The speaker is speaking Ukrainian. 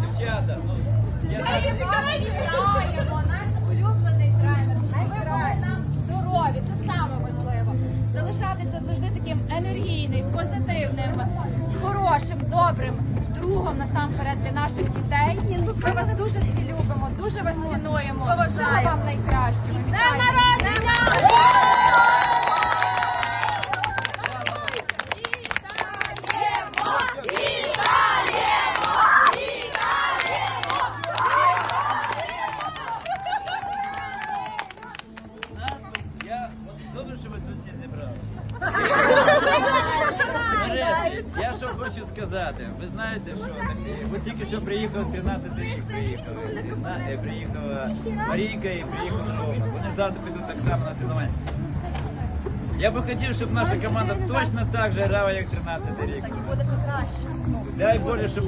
Дівчата, ну я наш улюблений тренер, щоб ви нам здорові, це саме. Залишатися завжди таким енергійним, позитивним, хорошим, добрим другом насамперед для наших дітей. Ми вас дуже всі любимо, дуже вас цінуємо. Всього вам найкращого. Добре, що ви тут всі зібрали. Я що хочу сказати. Ви знаєте, що е, от тільки що приїхав 13 рік приїхали. Е, Приїхала Марійка і приїхав Рома. Вони завтра підуть так само на тренування. Я би хотів, щоб наша команда точно так же грала, як 13 рік. Буде ще краще. Дай Боже, щоб